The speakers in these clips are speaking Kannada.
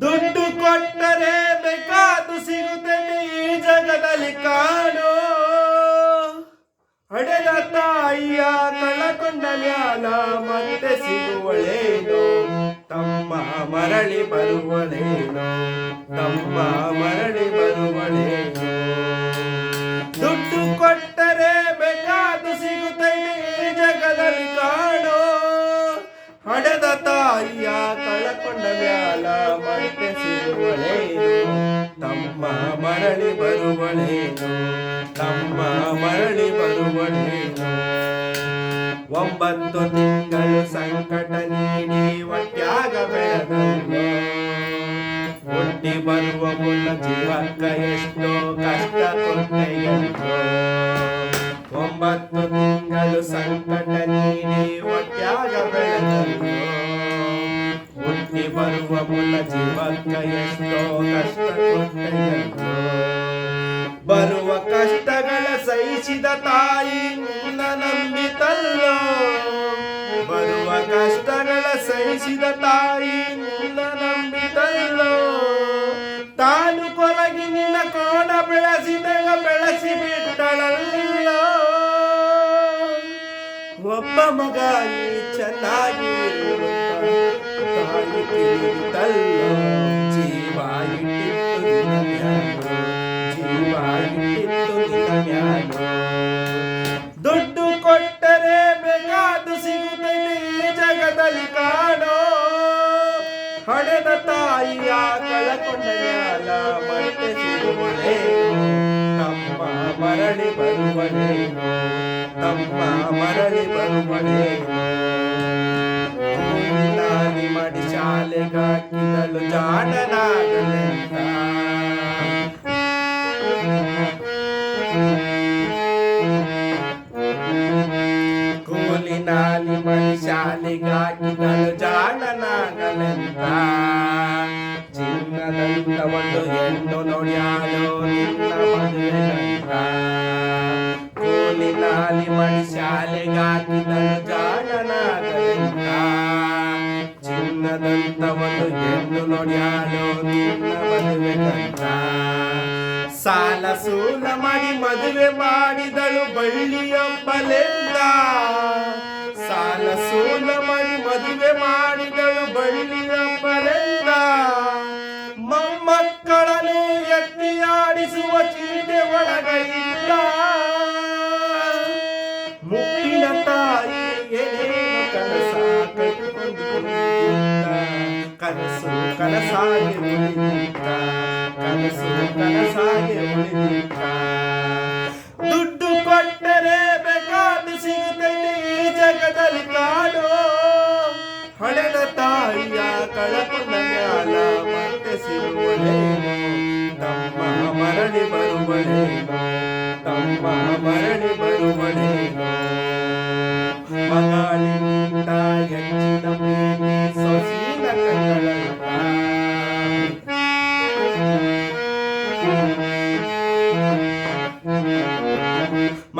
ದುಡ್ಡು ಕೊಟ್ಟರೆ ಬೇಕಾದು ಸಿಗುತ್ತದೆ ಈ ಜಗದಲ್ಲಿ ಕಾಣೋ ಹಡೆದ ತಾಯಿಯ ಕಳಕೊಂಡ ಮ್ಯಾಲ ಮತ್ತೆ ಸಿಗುವಳೇನು. ತಮ್ಮ ಮರಳಿ ಬರುವಳೇನು. ತಮ್ಮ ಮರಳಿ ಬರುವಳೇನೋ ಮರಳಿ ಬರುವಳೇನು ತಮ್ಮ ಮರಳಿ ಬರುವಳೇನು ಒಂಬತ್ತು ತಿಂಗಳು ಸಂಕಟ ನೀಡಿ ಒಟ್ಟಾಗ ಬೆಳೆದಲ್ಲೋ ಹುಟ್ಟಿ ಬರುವ ಮುನ್ನ ಜೀವಕ್ಕ ಎಷ್ಟೋ ಕಷ್ಟ ಕೊಟ್ಟೆಯಂತೋ ಒಂಬತ್ತು ತಿಂಗಳು ಸಂಕಟ ನೀಡಿ ಒಟ್ಟಾಗ ಬೆಳೆದಲ್ಲೋ ಹುಟ್ಟಿ ಬರುವ ಮುನ್ನ ಜೀವಕ್ಕ ಎಷ್ಟೋ ಕಷ್ಟ ಕೊಟ್ಟೆಯಂತೋ ತಾಯಿ ನಂಬಿತಲ್ಲೋ? ಬರುವ ಕಷ್ಟಗಳ ಸಹಿಸಿದ ತಾಯಿ ನಂಬಿತಲ್ಲೋ? ತಾನು ಕೊರಗಿ ನಿನ್ನ ಕೋಣ ಬೆಳೆಸಿದಾಗ ಬೆಳೆಸಿ ಬಿಟ್ಟಳಲ್ಲೋ ಒಬ್ಬ ಮಗ ಚೆನ್ನಾಗಿ ತಾಯಿ ತಿಳಿದಲ್ಲೋ ಜೀವ ಇಟ್ಟಿತ್ತು ಮರಳಿ ಬರುವಳೇನು ನಾನಿ ಮಾಡಿ ಶಾಲೆಗಾಕಿದಳು ಜಾಣನಾಗಲೆಂತ ಕೂಲಿ ನಾಲಿ ಮನಿ ಶಾಲೆಗಾಕಿದಳು ಜಾಣನಾಗಲೆಂತ ಚಿನ್ನದಂತ ಒಂದು ಹೆಣ್ಣು ನೋಡ್ಯಾಳು ನಿನ್ನ ಮದುವೆಗಂತ ಕೂಲಿ ನಾಲಿ ಮನಿ ಶಾಲೆಗಾಕಿದಳು ಜಾಣನಾಗಲೆಂತ ಚಿನ್ನದಂತ ಒಂದು ಹೆಣ್ಣು ನೋಡ್ಯಾಳು ಮದುವೆ ಮದುವೆಗಂತ ಸಾಲ ಸೂಲ ಮಾಡಿ ಮದುವೆ ಮಾಡಿದಳು ಬಳ್ಳಿಯೊಬ್ಬಲೆಂದ ಸಾಲ ಸೂಲ ಮಾಡಿ ಮದುವೆ ಮಾಡಿದಳು ಬಳ್ಳಿಯೊಬ್ಬಲೆಂದ ದುಡ್ಡು ಕೊಟ್ಟರೆ ಬೇಕಾದ ಸಿಗುತ್ತದೆ ಈ ಜಗದಲ್ಲಿ ಕಾಡು. ಹಳೆದ ತಾಯಿಯ ಕಳಕೊಂಡ ಮ್ಯಾಲ ಮತ್ತೆ ತಮ್ಮ ಮರಳಿ ಬರುವಳೇನು ತಮ್ಮ ಮರಳಿ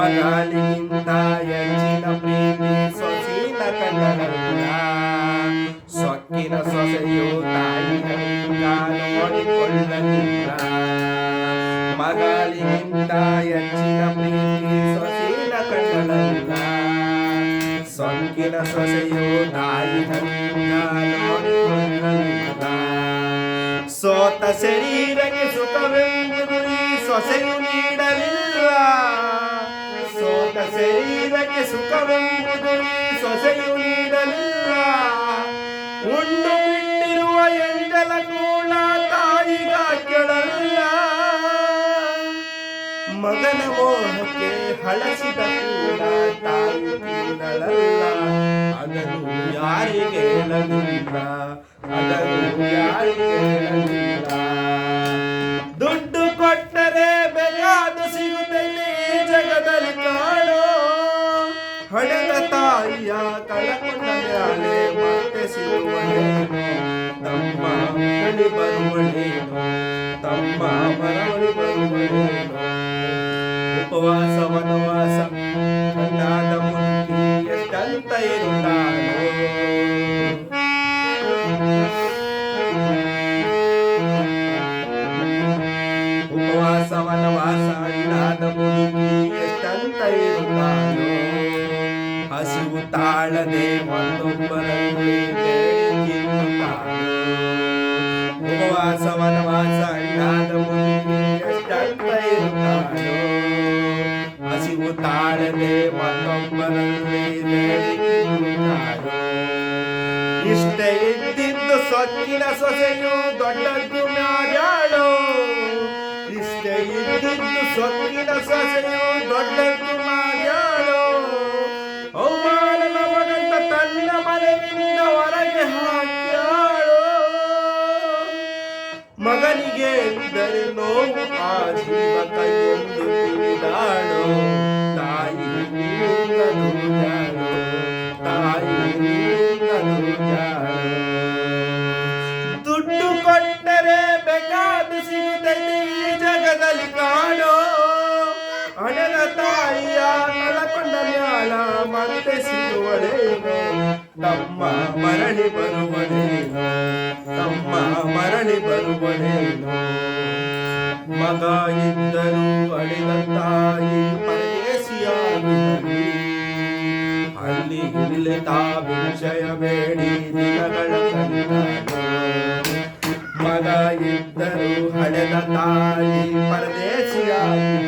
ಮಗಳಿಗಿಂತ ಹೆಚ್ಚಿನ ಪ್ರೀತಿ ಸೊಸಿನ ಕಣ್ಣಳಂತ ಸೊಕ್ಕಿನ ಸೊಸೆಯು ತಾಯಿ ಹಂಗ ನೋಡಿಕೊಳ್ಳಲಿಲ್ಲ ಮಗಳಿಗಿಂತ ಹೆಚ್ಚಿನ ಪ್ರೀತಿ ಸೊಸಿನ ಕಣ್ಣಳಂತ ಸೊಕ್ಕಿನ ಸೊಸೆಯು ತಾಯಿ ಹಂಗ ನೋಡಿಕೊಳ್ಳಲಿಲ್ಲ ಸೋತ ಶರೀರಕ್ಕೆ ಸುಖವೆಂಬುದು ಈ ಸೊಸೆಯು ನೀಡಲಿಲ್ಲ ಸೋತ ಸೇವಕ್ಕೆ ಸುಖವೆಂಬುದು ಈ ಸೊಸೆಯು ನೀಡಲಿಲ್ಲ. ಉಂಡು ಬಿಟ್ಟಿರುವ ಎಂಜಲ ಕೂಳ ತಾಯಿಗ ಕೆಳಲ್ಲ ಮಗನ ಮೋಹಕ್ಕೆ ಹಳಸಿದ ಕೂಡ ತಾಯಿ ತಿನ್ನಳಲ್ಲ ಅದನ್ನು ಯಾರಿಗೆ ಹೇಳಲಿಲ್ಲ? ಅದನ್ನು ಯಾರಿಗೆ ಹೇಳಲಿಲ್ಲ? ತಮ್ಮ ಮರಳಿ ಬರುವಳೇನು? ತಮ್ಮ ಮರಳಿ ಬರುವಳೇನು? ಉಪವಾಸ ವನವಾಸ ಕಣ್ಣಾದ ಮುದುಕಿ ಎಷ್ಟಂತ ಇರುತ್ತಾನೋ ಸೊಕ್ಕಿನ ಸೊಸೆಯು ದೊಡ್ಡದ್ದು ಮ್ಯಾಡ್ಯಾಳು ಇಷ್ಟೇ ಇದ್ದಿದ್ದು ಸೊಕ್ಕಿನ ಸೊಸೆಯು ದೊಡ್ಡದ್ದು ಮಾಡ್ಯಾಳು ಅವಮಾನದ ಮಗಂತ ತನ್ನ ಮನೆಯಿಂದ ಹೊರಗೆ ಹಾಕ್ಯಾಳು. ಮಗನಿಗೆ ಇದ್ದರೆ ನೋವು, ಆ ಜೀವಕ ಎಂದು ತಿಳಿದಾಳು ತಾಯಿ ಸಿಗುವಳೇನೋ ತಮ್ಮ ಮರಳಿ ಬರುವಳೇನೋ ತಮ್ಮ ಮರಳಿ ಬರುವಳೇನೋ ಮಗ ಇದ್ದರೂ ಅಳಿದ ತಾಯಿ ಪರದೇಶಿಯಾಗಿರಲಿ ಅಲ್ಲಿ ಇಲ್ಲಿ ತಾ ವಿಷಯ ಬೇಡಿ ದಿನಗಳ ಮಗ ತಾಯಿ ಪರದೇಶಿಯಾಗಿರಲಿ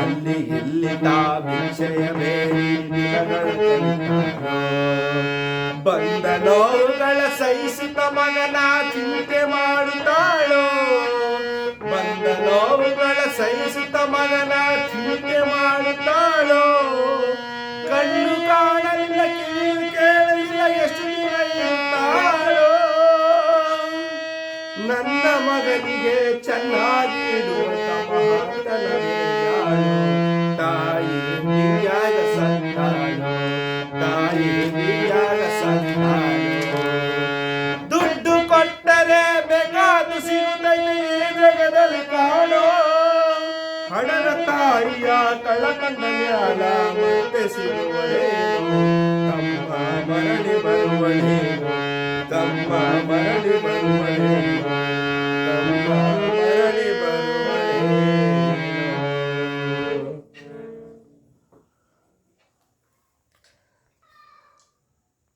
ಅಲ್ಲಿ ಇಲ್ಲಿ ತಾ ವಿಷಯ ಬೇಡಿ ದಿನಗಳ ಕಲಿತಾಳು ಬಂದ ನೋವುಗಳ ಸಹಿಸಿತ ಮಗನ ಚಿಂತೆ ಮಾಡುತ್ತಾಳೋ? ಬಂದ ನೋವುಗಳ ಸಹಿಸಿತ ಮಗನ ಚಿಂತೆ ಮಾಡುತ್ತಾಳೋ? ಕಣ್ಣು ಕಾಣಲಿಲ್ಲ ಕಿವಿ ಕೇಳಲಿಲ್ಲ, ಎಷ್ಟು ದಿನ ನನ್ನ ಮಗನಿಗೆ ಚೆನ್ನಾಗಿ ಇಡುವಂತ Tamba, Tamba, Tamba, Tamba, Tamba, Tamba, Tamba, Tamba, Tamba, Tamba,